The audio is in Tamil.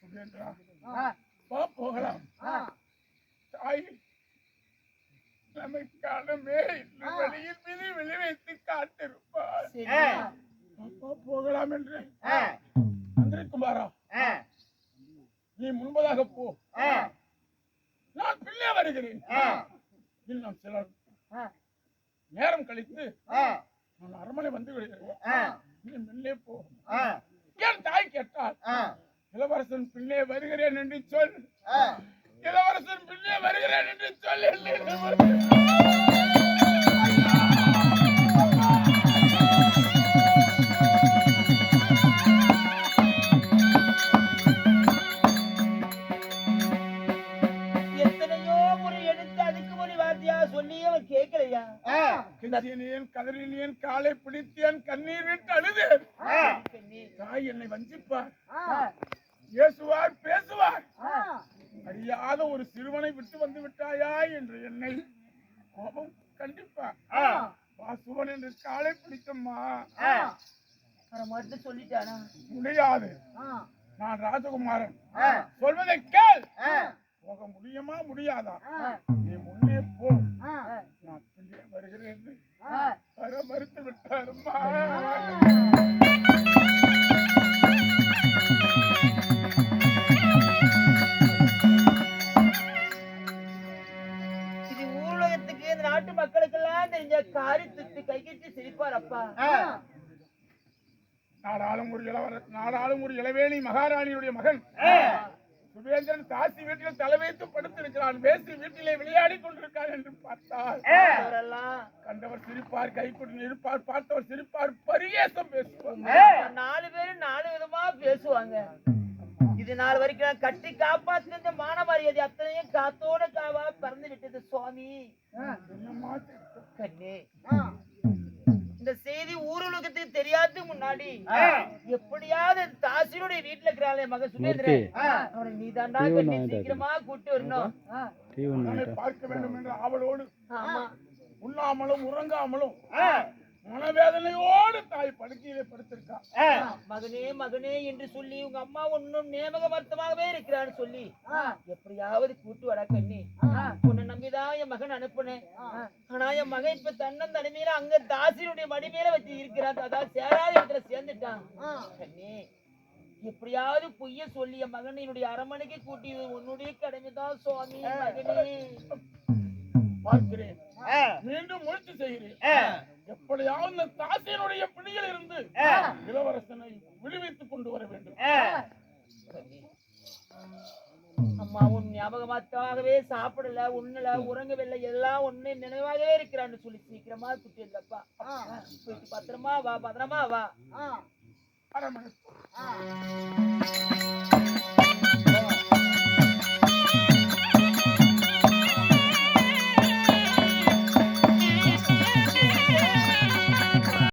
சுகேந்திரா ஆ, வா போகலாம். தாய் நமக்கானமே இந்த வழியில் விதி விழி வைத்து காத்திருப்பார். போகலாம் என்று ஆ, நீ முன்பதாக போ. நான் பிள்ளை வருகிறேன். இன்னும் சிலர் நேரம் கழித்து நான் அரண்மனை வந்து விடுகிறேன். நீ முன்னே போ. என் தாய் கேட்டால்? இளவரசன் பின்னே வருகிறேன் என்று சொல். இளவரசன் பின்னே வருகிறேன் என்று சொல் கதறினேன் காலை பிடித்தேன் கண்ணீர் விட்டு அழுதேன்? தாய் என்னை வஞ்சிப்பார். ஆ, பேசுவார். அறியாத ஒரு சிறுவனை விட்டு வந்து விட்டாயா என்று என்னை கோபம் கண்டிப்பார் ஆ, வாசுவன் என்று காலை பிடித்தம்மா மட்டும் சொல்லிட்டானா? முடியாது. நான் ராஜகுமாரன். சொல்வதை கேள். போக முடியுமா முடியாதா? நீ முன்னே போ. நான் வருகிறேன். வர மறுத்து விட்டாருமா இந்த நாட்டு மக்களுக்கெல்லாம் தெரிஞ்ச காரி துத்து கைகட்டி சிரிப்பார் அப்பா. நாடாளும் ஒரு இளவர நாடாளும் ஒரு இளவேணி மகாராணியுடைய மகன். சுபேந்திரன் தாசி வீட்டில் தலை வைத்து படுத்திருக்கிறான். வேசி வீட்டிலே விளையாடி கொண்டிருக்கான் என்று பார்த்தால் அவரெல்லாம் கண்டவர் சிரிப்பார் கைக்குடி இருப்பார் பார்த்தவர் சிரிப்பார் பரிகேசம் பேசுவார் நாலு பேரும் நாலு விதமா பேசுவாங்க. கட்டி காப்பாத்தின இந்த மான மரியாதை அத்தனையும் காத்தோட காவா பறந்து விட்டது சுவாமி? கண்ணே இந்த செய்தி ஊருலகத்துக்கு தெரியாததுக்கு முன்னாடி எப்படியாவது தாசினுடைய வீட்டுல இருக்கிறாளே மக சுமேந்திரன் அவனை நீ தாண்டா கட்டி சீக்கிரமா கூட்டி வரணும் பார்க்க வேண்டும் என்ற ஆவலோடு உண்ணாமலும் உறங்காமலும் மனவேதனையோடு தாய் படுக்கையிலே படுத்திருக்கான் மகனே மகனே என்று சொல்லி உங்க அம்மா ஒன்னும் நேமக மருத்துவமாகவே இருக்கிறான்னு சொல்லி எப்படியாவது கூட்டு வர கண்ணி. உன்னை நம்பிதான் என் மகன் அனுப்புனேன். ஆனா என் மகன் இப்ப தன்னன் தனிமையில அங்க தாசினுடைய மடி மேல வச்சு இருக்கிறான். அதாவது சேராத இடத்துல சேர்ந்துட்டான். கண்ணி எப்படியாவது பொய்ய சொல்லி என் மகன் என்னுடைய அரமனைக்கு கூட்டி உன்னுடைய கடமைதான் சுவாமி மகனே. பார்க்கிறேன். மீண்டும் முயற்சி செய்கிறேன். எப்படியாவது இந்த தாசியனுடைய பிடியில் இருந்து இளவரசனை விடுவித்துக் கொண்டு வர வேண்டும். அம்மா உன் ஞாபகமாகவே சாப்பிடல உண்ணல உறங்கவில்லை எல்லாம் ஒண்ணு நினைவாகவே இருக்கிறான்னு சொல்லி சீக்கிரமா குட்டி இல்லப்பா. பத்திரமா வா பத்திரமா வா. அரமனை